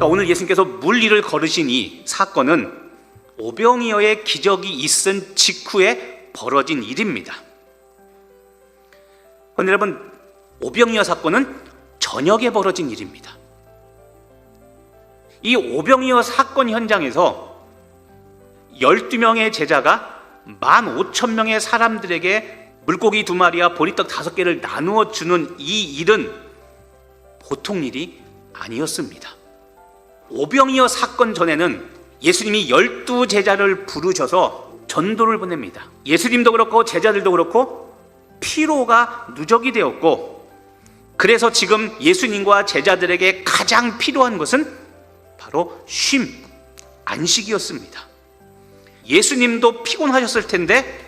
그러니까 오늘 예수님께서 물 위를 걸으신 이 사건은 오병이어의 기적이 있은 직후에 벌어진 일입니다. 그런데 여러분 오병이어 사건은 저녁에 벌어진 일입니다. 이 오병이어 사건 현장에서 12명의 제자가 15,000명의 사람들에게 물고기 두 마리와 보리떡 다섯 개를 나누어 주는 이 일은 보통 일이 아니었습니다. 오병이어 사건 전에는 예수님이 열두 제자를 부르셔서 전도를 보냅니다. 예수님도 그렇고 제자들도 그렇고 피로가 누적이 되었고 그래서 지금 예수님과 제자들에게 가장 필요한 것은 바로 쉼, 안식이었습니다. 예수님도 피곤하셨을 텐데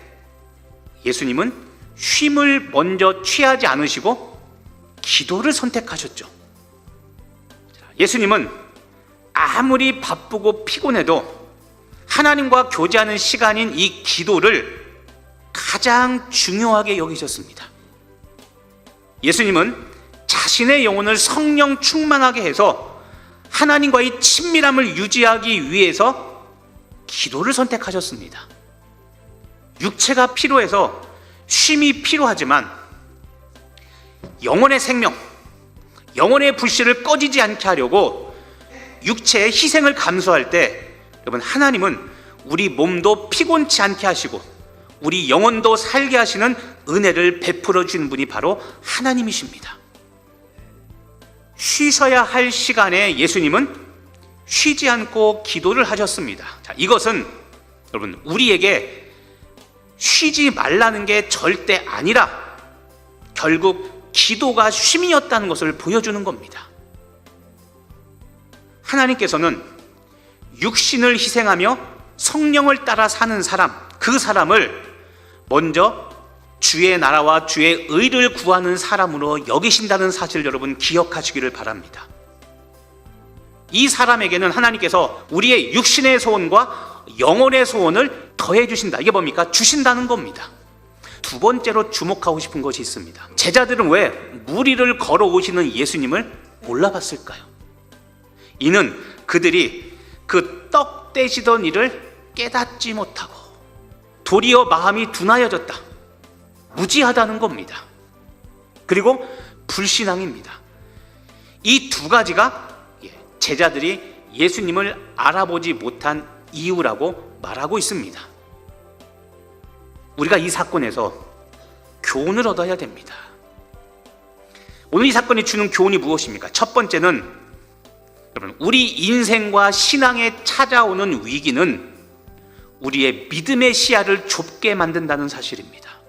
예수님은 쉼을 먼저 취하지 않으시고 기도를 선택하셨죠. 예수님은 아무리 바쁘고 피곤해도 하나님과 교제하는 시간인 이 기도를 가장 중요하게 여기셨습니다. 예수님은 자신의 영혼을 성령 충만하게 해서 하나님과의 친밀함을 유지하기 위해서 기도를 선택하셨습니다. 육체가 필요해서 쉼이 필요하지만 영혼의 생명, 영혼의 불씨를 꺼지지 않게 하려고 육체의 희생을 감수할 때 여러분 하나님은 우리 몸도 피곤치 않게 하시고 우리 영혼도 살게 하시는 은혜를 베풀어 주는 분이 바로 하나님이십니다. 쉬셔야 할 시간에 예수님은 쉬지 않고 기도를 하셨습니다. 자, 이것은 여러분 우리에게 쉬지 말라는 게 절대 아니라 결국 기도가 쉼이었다는 것을 보여주는 겁니다. 하나님께서는 육신을 희생하며 성령을 따라 사는 사람, 그 사람을 먼저 주의 나라와 주의 의를 구하는 사람으로 여기신다는 사실 여러분 기억하시기를 바랍니다. 이 사람에게는 하나님께서 우리의 육신의 소원과 영혼의 소원을 더해 주신다. 이게 뭡니까? 주신다는 겁니다. 두 번째로 주목하고 싶은 것이 있습니다. 제자들은 왜 무리를 걸어 오시는 예수님을 몰라봤을까요? 이는 그들이 그 떡 떼시던 일을 깨닫지 못하고 도리어 마음이 둔하여졌다. 무지하다는 겁니다. 그리고 불신앙입니다. 이 두 가지가 예, 제자들이 예수님을 알아보지 못한 이유라고 말하고 있습니다. 우리가 이 사건에서 교훈을 얻어야 됩니다. 오늘 이 사건이 주는 교훈이 무엇입니까? 첫 번째는 여러분, 우리 인생과 신앙에 찾아오는 위기는 우리의 믿음의 시야를 좁게 만든다는 사실입니다.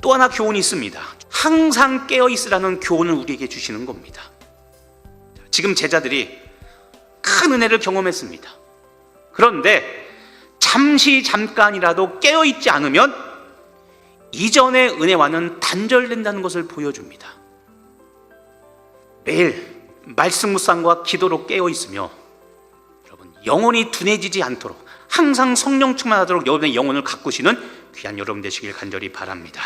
또 하나 교훈이 있습니다. 항상 깨어 있으라는 교훈을 우리에게 주시는 겁니다. 지금 제자들이 큰 은혜를 경험했습니다. 그런데 잠시 잠깐이라도 깨어 있지 않으면 이전의 은혜와는 단절된다는 것을 보여줍니다. 매일 말씀 묵상과 기도로 깨어 있으며 여러분 영혼이 둔해지지 않도록 항상 성령 충만하도록 여러분의 영혼을 가꾸시는 귀한 여러분 되시길 간절히 바랍니다.